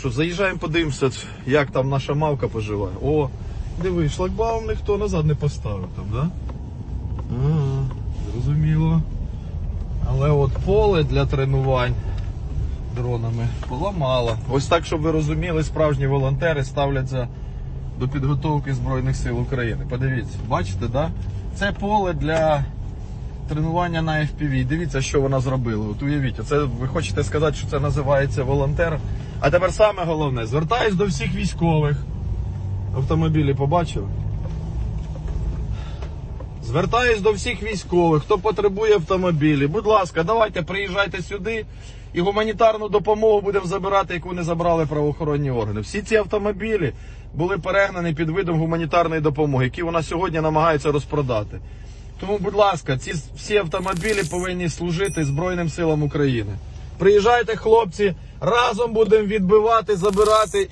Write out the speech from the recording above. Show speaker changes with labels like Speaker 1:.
Speaker 1: Що, заїжджаємо, подивимося, як там наша мавка поживає. О, диви, шлагбаум ніхто назад не поставив там, да? Ага, зрозуміло. Але от поле для тренувань дронами поламало. Ось так, щоб ви розуміли, справжні волонтери ставляться до підготовки Збройних сил України. Подивіться, бачите, да? Це поле для тренування на FPV. Дивіться, що вона зробила. От уявіть, це ви хочете сказати, що це називається волонтер. А тепер саме головне, звертаюсь до всіх військових. Автомобілі побачили? Звертаюсь до всіх військових, хто потребує автомобілі. Будь ласка, давайте приїжджайте сюди і гуманітарну допомогу будемо забирати, яку не забрали правоохоронні органи. Всі ці автомобілі були перегнані під видом гуманітарної допомоги, які вона сьогодні намагається розпродати. Тому, будь ласка, ці всі автомобілі повинні служити Збройним силам України. Приїжджайте, хлопці, разом будемо відбивати, забирати.